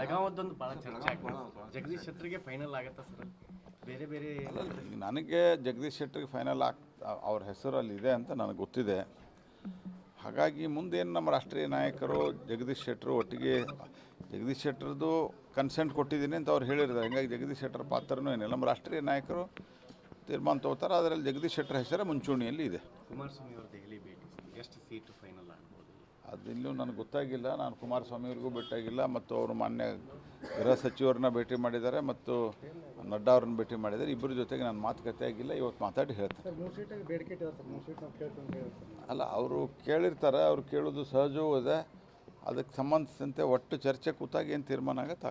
ಬೆಳಗಾವದ್ದೊಂದು ಭಾಳ ಚರ್ಚೆ ಆಗ್ತದೆ ಜಗದೀಶ್ ಶೆಟ್ಟರ್ಗೆ ಫೈನಲ್ ಆಗತ್ತಾ ಸರ್ ಬೇರೆ ಬೇರೆ ನನಗೆ ಜಗದೀಶ್ ಶೆಟ್ಟರ್ಗೆ ಫೈನಲ್ ಆಗ್ ಅವ್ರ ಹೆಸರು ಅಲ್ಲಿ ಇದೆ ಅಂತ ನನಗೆ ಗೊತ್ತಿದೆ. ಹಾಗಾಗಿ ಮುಂದೇನು ನಮ್ಮ ರಾಷ್ಟ್ರೀಯ ನಾಯಕರು ಜಗದೀಶ್ ಶೆಟ್ಟರು ಒಟ್ಟಿಗೆ ಜಗದೀಶ್ ಶೆಟ್ಟರ್ದು ಕನ್ಸೆಂಟ್ ಕೊಟ್ಟಿದ್ದೀನಿ ಅಂತ ಅವ್ರು ಹೇಳಿರ್ತಾರೆ. ಹಿಂಗಾಗಿ ಜಗದೀಶ್ ಶೆಟ್ಟರ್ ಪಾತ್ರನೂ ಏನಿಲ್ಲ. ನಮ್ಮ ರಾಷ್ಟ್ರೀಯ ನಾಯಕರು ತೀರ್ಮಾನ ತಗೋತಾರೆ. ಅದರಲ್ಲಿ ಜಗದೀಶ್ ಶೆಟ್ಟರ್ ಹೆಸರೇ ಮುಂಚೂಣಿಯಲ್ಲಿ ಇದೆ. ಕುಮಾರಸ್ವಾಮಿ ಅವರು ದೆಹಲಿ ಭೇಟಿ ಎಷ್ಟು ಸೀಟು ಫೈನಲ್ ಆಗ್ಬೋದು? ಅದಿನ್ನೂ ನನಗೆ ಗೊತ್ತಾಗಿಲ್ಲ. ನಾನು ಕುಮಾರಸ್ವಾಮಿ ಅವ್ರಿಗೂ ಭೇಟಿಯಾಗಿಲ್ಲ. ಮತ್ತು ಅವರು ಮಾನ್ಯ ಗೃಹ ಸಚಿವರನ್ನ ಭೇಟಿ ಮಾಡಿದ್ದಾರೆ ಮತ್ತು ನಡ್ಡಾ ಅವ್ರನ್ನ ಭೇಟಿ ಮಾಡಿದ್ದಾರೆ. ಇಬ್ಬರ ಜೊತೆಗೆ ನಾನು ಮಾತುಕತೆ ಆಗಿಲ್ಲ. ಇವತ್ತು ಮಾತಾಡಿ ಹೇಳ್ತಾರೆ ಅಲ್ಲ ಅವರು ಕೇಳಿರ್ತಾರೆ. ಅವ್ರು ಕೇಳೋದು ಸಹಜವೂ ಇದೆ. ಅದಕ್ಕೆ ಸಂಬಂಧಿಸಿದಂತೆ ಒಟ್ಟು ಚರ್ಚೆ ಕೂತಾಗ ಏನು ತೀರ್ಮಾನ ಆಗತ್ತೆ